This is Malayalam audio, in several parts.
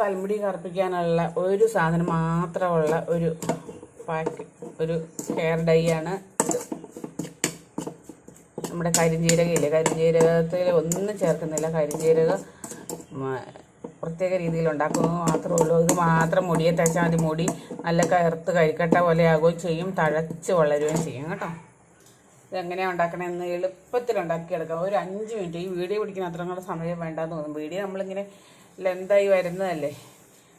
തലമുടി കറുപ്പിക്കാനുള്ള ഒരു സാധനം മാത്രമുള്ള ഒരു പാക്ക് ഒരു ഹെയർ ഡൈ ആണ്. നമ്മുടെ കരിഞ്ജീരകയില്ലേ കരിഞ്ജീരകത്തിൽ ഒന്നും ചേർക്കുന്നില്ല. കരിഞ്ജീരകം പ്രത്യേക രീതിയിൽ ഉണ്ടാക്കുന്നത് മാത്രമേ ഉള്ളൂ. ഇത് മാത്രം മുടിയെ തേച്ചാൽ മതി. മുടി നല്ല കയർത്ത് കരിക്കട്ട പോലെ ആകുകയും ചെയ്യും. തഴച്ച് വളരുകയും ചെയ്യും. കേട്ടോ? ഇതെങ്ങനെയാണ് ഉണ്ടാക്കണമെന്ന് എളുപ്പത്തിൽ ഉണ്ടാക്കിയെടുക്കാം. ഒരു അഞ്ച് മിനിറ്റ്. ഈ വീഡിയോ പിടിക്കുന്ന അത്ര കൂടെ സമയം വേണ്ടാന്ന് തോന്നും. വീഡിയോ നമ്മളിങ്ങനെ ലെന്തായി വരുന്നതല്ലേ?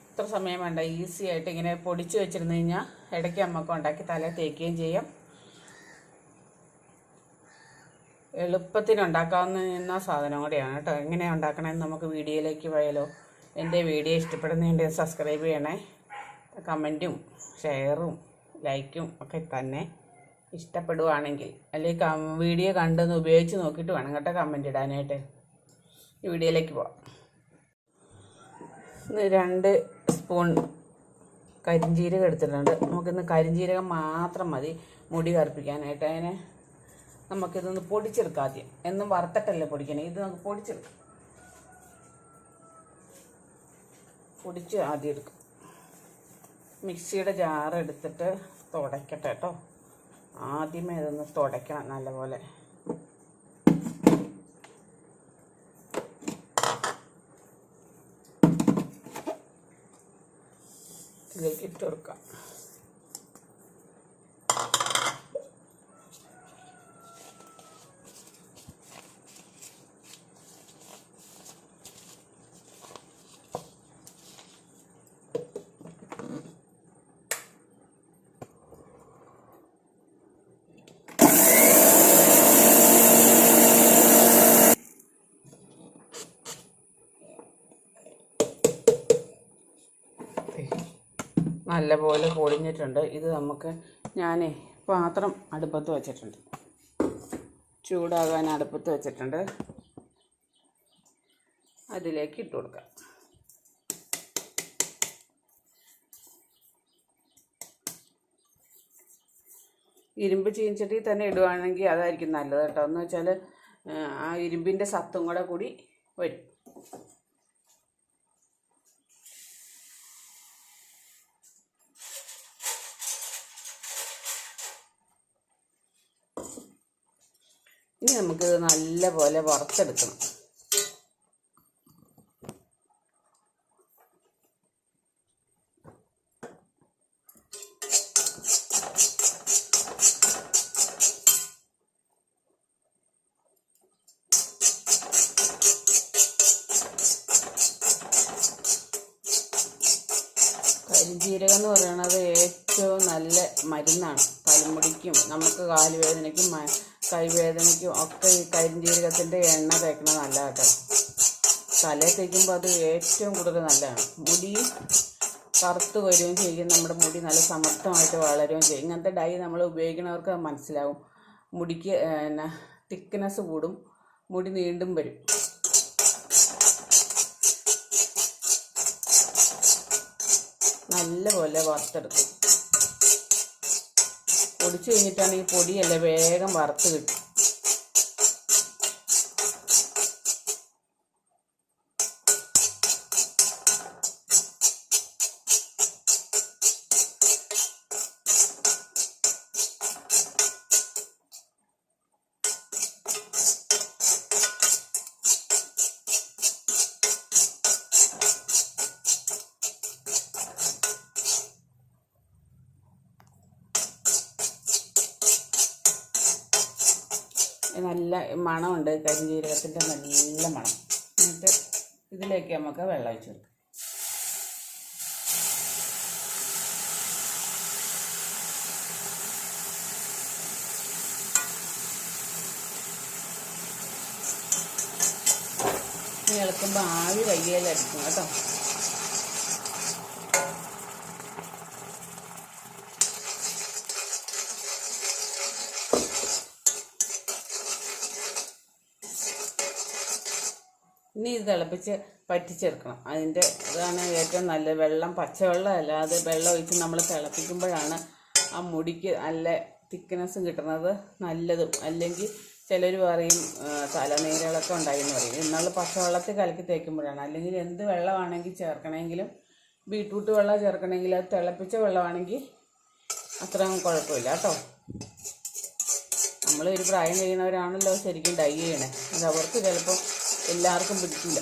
ഇത്ര സമയം വേണ്ട. ഈസി ആയിട്ട് ഇങ്ങനെ പൊടിച്ച് വെച്ചിരുന്ന് കഴിഞ്ഞാൽ ഇടയ്ക്ക് നമുക്ക് ഉണ്ടാക്കി തല തേക്കുകയും ചെയ്യാം. എളുപ്പത്തിന് ഉണ്ടാക്കാവുന്ന സാധനം കൂടെയാണ് കേട്ടോ. എങ്ങനെയാണ് ഉണ്ടാക്കണമെന്ന് നമുക്ക് വീഡിയോയിലേക്ക് പോയാലോ. എന്റെ വീഡിയോ ഇഷ്ടപ്പെടുന്നതിന്റെ സബ്സ്ക്രൈബ് ചെയ്യണേ. കമന്റും ഷെയറും ലൈക്കും ഒക്കെ തന്നെ. ഇഷ്ടപ്പെടുവാണെങ്കിൽ അല്ലെങ്കിൽ വീഡിയോ കണ്ടൊന്ന് ഉപയോഗിച്ച് നോക്കിയിട്ട് വേണം കേട്ടോ കമന്റ് ഇടാനായിട്ട്. ഈ വീഡിയോയിലേക്ക് പോവാം. ഇന്ന് രണ്ട് സ്പൂൺ കരിഞ്ജീരകം എടുത്തിട്ടുണ്ട്. നമുക്കിന്ന് കരിഞ്ജീരകം മാത്രം മതി മുടി കറുപ്പിക്കാനായിട്ട്. അതിനെ നമുക്കിതൊന്ന് പൊടിച്ചെടുക്കാം ആദ്യം. എന്നും വറുത്തിട്ടല്ലേ പൊടിക്കണേ? ഇത് നമുക്ക് പൊടിച്ചെടുക്കാം. പൊടിച്ച് ആദ്യം എടുക്കും. മിക്സിയുടെ ജാർ എടുത്തിട്ട് തുടയ്ക്കട്ടെ കേട്ടോ. ആദ്യമേ ഇതൊന്ന് തുടയ്ക്കണം നല്ലപോലെ. ഇതിലേക്ക് ഇട്ട് കൊടുക്കാം. നല്ലപോലെ പൊടിഞ്ഞിട്ടുണ്ട്. ഇത് നമുക്ക് ഞാനേ പാത്രം അടുപ്പത്ത് വച്ചിട്ടുണ്ട്. ചൂടാകാൻ അടുപ്പത്ത് വച്ചിട്ടുണ്ട്. അതിലേക്ക് ഇട്ട് കൊടുക്കാം. ഇരുമ്പ് ചീഞ്ചട്ടി തന്നെ ഇടുവാണെങ്കിൽ അതായിരിക്കും നല്ലത് കേട്ടോ. എന്ന് വെച്ചാൽ ആ ഇരുമ്പിന്റെ സത്തും കൂടെ കൂടി വരും. ഇനി നമുക്കിത് നല്ലപോലെ വറുത്തെടുക്കണം. കരിഞ്ജീരകം എന്ന് പറയുന്നത് ഏറ്റവും നല്ല മരുന്നാണ്. തലമുടിക്കും നമുക്ക് കാലുവേദനയ്ക്കും കൈവേദനയ്ക്കും ഒക്കെ ഈ കരിഞ്ജീരകത്തിന്റെ എണ്ണ തേക്കുന്നത് നല്ലതാണ് തലയിൽ തേക്കുമ്പോൾ അത് ഏറ്റവും കൂടുതൽ നല്ലതാണ്. മുടി കറുത്ത് വരികയും ചെയ്യും നമ്മുടെ മുടി നല്ല സമർത്ഥമായിട്ട് വളരുകയും ചെയ്യും. ഇങ്ങനത്തെ ഡൈ നമ്മൾ ഉപയോഗിക്കുന്നവർക്ക് മനസ്സിലാവും. മുടിക്ക് എന്നാ തിക്നെസ് കൂടും മുടി നീണ്ടും വരും. നല്ലപോലെ വറുത്തെടുക്കും. പൊടിച്ചു കഴിഞ്ഞിട്ടാണെങ്കിൽ പൊടിയല്ല വേഗം വറുത്ത് കിട്ടും നല്ല മണമുണ്ട്. കരിഞ്ജീരകത്തിന്റെ നല്ല മണം. എന്നിട്ട് ഇതിലേക്ക് നമുക്ക് വെള്ളം ഒഴിച്ചു കൊടുക്കാം. ഇളക്കുമ്പോൾ ആവി കയ്യിലടിക്കും കേട്ടോ? ഇനി ഇത് തിളപ്പിച്ച് പറ്റിച്ചെടുക്കണം അതിന്റെ ഇതാണ് ഏറ്റവും നല്ല വെള്ളം പച്ചവെള്ളം അല്ലാതെ വെള്ളം ഒഴിച്ച് നമ്മൾ തിളപ്പിക്കുമ്പോഴാണ് ആ മുടിക്ക് നല്ല തിക്നെസ്സും കിട്ടുന്നത് നല്ലതും. അല്ലെങ്കിൽ ചിലർ പറയും തലനീരകളൊക്കെ തലനീരുകളൊക്കെ ഉണ്ടായി എന്ന് പറയും. എന്നാൽ പച്ചവെള്ളത്തിൽ കലക്കി തേക്കുമ്പോഴാണ്. അല്ലെങ്കിൽ എന്ത് വെള്ളമാണെങ്കിൽ ചേർക്കണമെങ്കിലും ബീട്രൂട്ട് വെള്ളം ചേർക്കണമെങ്കിൽ അത് തിളപ്പിച്ച വെള്ളമാണെങ്കിൽ അത്രയും കുഴപ്പമില്ല കേട്ടോ. നമ്മൾ ഒരു പ്രായം കഴിയുന്നവരാണല്ലോ ശരിക്കും ഡൈ ചെയ്യണേ. അത് അവർക്ക് ചിലപ്പോൾ എല്ലാവർക്കും പിടിക്കില്ല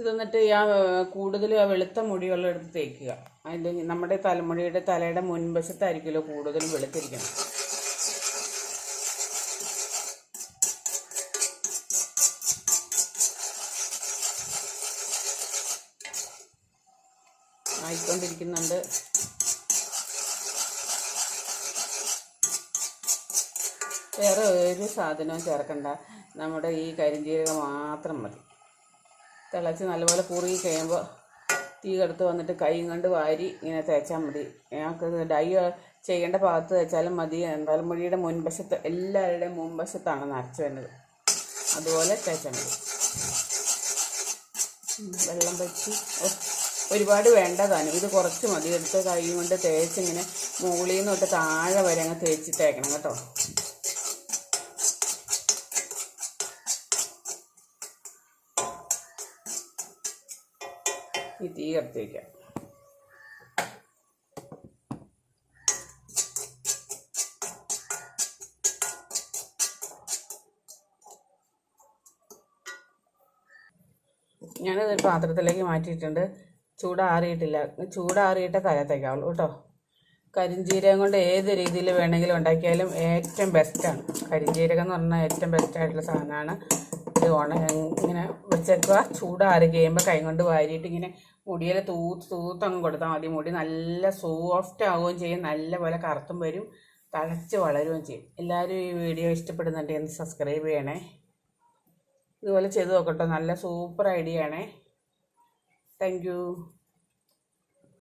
ഇത് എന്നിട്ട് ആ കൂടുതലും ആ വെളുത്ത മുടിവെള്ളം എടുത്ത് തേക്കുക. അതിന്റെ നമ്മുടെ തലമുടിയുടെ തലയുടെ മുൻവശത്തായിരിക്കുമല്ലോ കൂടുതലും വെളുത്തിരിക്കണം ആയിക്കൊണ്ടിരിക്കുന്നുണ്ട്. വേറെ ഒരു സാധനവും ചേർക്കണ്ട. നമ്മുടെ ഈ കരിഞ്ജീരകം മാത്രം മതി. തിളച്ച് നല്ലപോലെ കുറുകി കഴിയുമ്പോൾ തീ കടുത്ത് വന്നിട്ട് കൈ കൊണ്ട് വാരി ഇങ്ങനെ തേച്ചാൽ മതി. ഞങ്ങൾക്ക് ഡൈ ചെയ്യേണ്ട ഭാഗത്ത് തേച്ചാലും മതി. എന്തായാലും മുടിയുടെ മുൻവശത്ത് എല്ലാവരുടെയും മുൻവശത്താണ് നരച്ച് വരുന്നത്. അതുപോലെ തേച്ചാൽ മതി. വെള്ളം വെച്ച് ഒരുപാട് വേണ്ടതാണ് ഇത് കുറച്ച് മതി. എടുത്ത് കൈ കൊണ്ട് തേച്ചിങ്ങനെ മുകളിൽ നിന്ന് തൊട്ട് താഴെ വരെ അങ്ങ് തേച്ച് തേക്കണം കേട്ടോ. ഈ തീ കത്തി വയ്ക്കാം പാത്രത്തിലേക്ക് മാറ്റിയിട്ടുണ്ട് ചൂടാറിയിട്ടില്ല ചൂടാറിയിട്ടേ തലത്തേക്കാവുള്ളൂ കേട്ടോ. കരിഞ്ജീരകം കൊണ്ട് ഏത് രീതിയിൽ വേണമെങ്കിലും ഉണ്ടാക്കിയാലും ഏറ്റവും ബെസ്റ്റാണ് കരിഞ്ജീരകം എന്ന് പറഞ്ഞാൽ ഏറ്റവും ബെസ്റ്റായിട്ടുള്ള സാധനമാണ്. ഇത് ഉണ ഇങ്ങനെ വെച്ചേക്കുക. ചൂടാറി കഴിയുമ്പോൾ കൈ കൊണ്ട് വാരിയിട്ട് ഇങ്ങനെ മുടിയിൽ തൂത്ത് തൂത്ത് അങ്ങ് കൊടുത്താൽ മതി. മുടി നല്ല സോഫ്റ്റ് ആവുകയും ചെയ്യും. നല്ലപോലെ കറുത്തും വരും തഴച്ച് വളരുകയും ചെയ്യും. എല്ലാവരും ഈ വീഡിയോ ഇഷ്ടപ്പെടുന്നുണ്ട് എന്ന് സബ്സ്ക്രൈബ് ചെയ്യണേ. ഇതുപോലെ ചെയ്ത് നോക്കട്ടോ. നല്ല സൂപ്പർ ഐഡിയ ആണേ. താങ്ക്